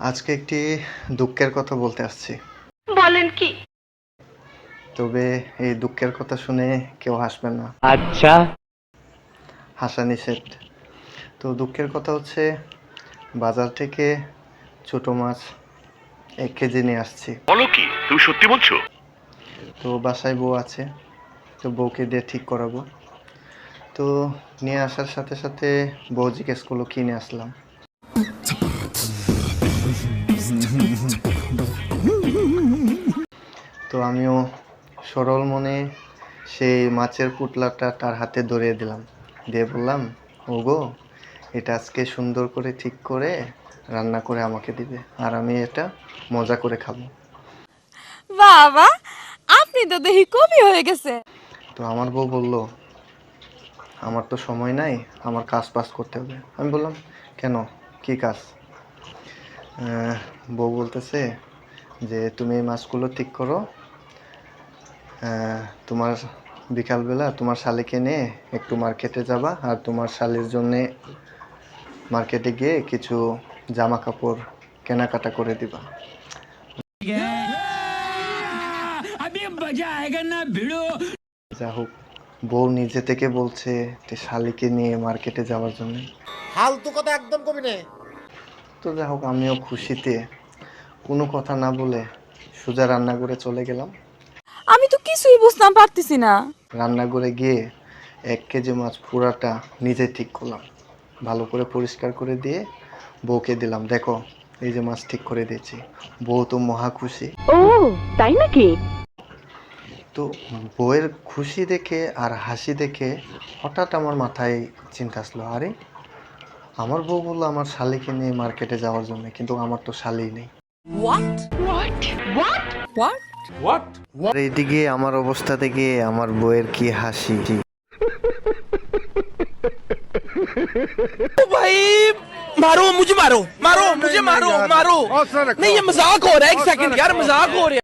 আজকে একটি দুঃখের কথা বলতে আসছি। বলেন কি? তবে এই দুঃখের কথা শুনে কেউ হাসবেন না। আচ্ছা। হাসা নিষেধ। তো দুঃখের কথা হচ্ছে বাজার থেকে ছোট মাছ এক কেজি নিয়ে আসছি। বলো কি? তুমি সত্যি বলছো? তো বাসায় বউ আছে তো বউকে দিয়ে ঠিক করাবো। তো নিয়ে আসার সাথে সাথে বউ জিজ্ঞেস করল কিনে আসলাম? তো আমিও সরল মনে সেই মাছের পুটলাটা তার হাতে ধরিয়ে দিলাম। দিয়ে বললাম ওগো এটা আজকে সুন্দর করে ঠিক করে রান্না করে আমাকে দিবে আর আমি এটা মজা করে খাব। বাবা আপনি তো দেখি কবি হয়ে গেছে। তো আমার বউ বলল আমার তো সময় নাই আমার কাজ পাস করতে হবে। আমি বললাম কেন? কি কাজ? বউ বলতেছে যে তুমি এই মাছগুলো ঠিক করো তোমার বিকালবেলা তোমার শালিকে নিয়ে একটু মার্কেটে যাবা আর তোমার শালির জন্যে মার্কেটে গিয়ে কিছু জামা কাপড় কেনাকাটা করে দিবা। যা হোক বউ নিজে থেকে বলছে যে শালিকে নিয়ে মার্কেটে যাওয়ার জন্য। ফালতু কথা একদম কবি নে। তো যা হোক আমিও খুশিতে কোনো কথা না বলে সোজা রান্নাঘরে চলে গেলাম। আমি তো কিছুই বুঝতাম পারতেছি না। রান্নাঘরে গিয়ে এক কেজি মাছ পুরাটা নিজে ঠিক করলাম। ভালো করে পরিষ্কার করে দিয়ে বউকে দিলাম দেখো এই যে মাছ ঠিক করে দিয়েছি। বউ তো মহা খুশি। ও তাই নাকি? তো বউয়ের খুশি দেখে আর হাসি দেখে হঠাৎ আমার মাথায় চিন্তা আসলো আরে আমার বউ বলল আমার শালিকে নিয়ে মার্কেটে যাওয়ার জন্য কিন্তু আমার তো শালি নেই। What what what আর এইদিকে আমার অবস্থা দেখে আমার বউয়ের কি হাসি भाई मारो मुझे मारो मारो मुझे मारो मारो नहीं ये मजाक हो रहा है एक सेकंड यार मजाक हो रहा है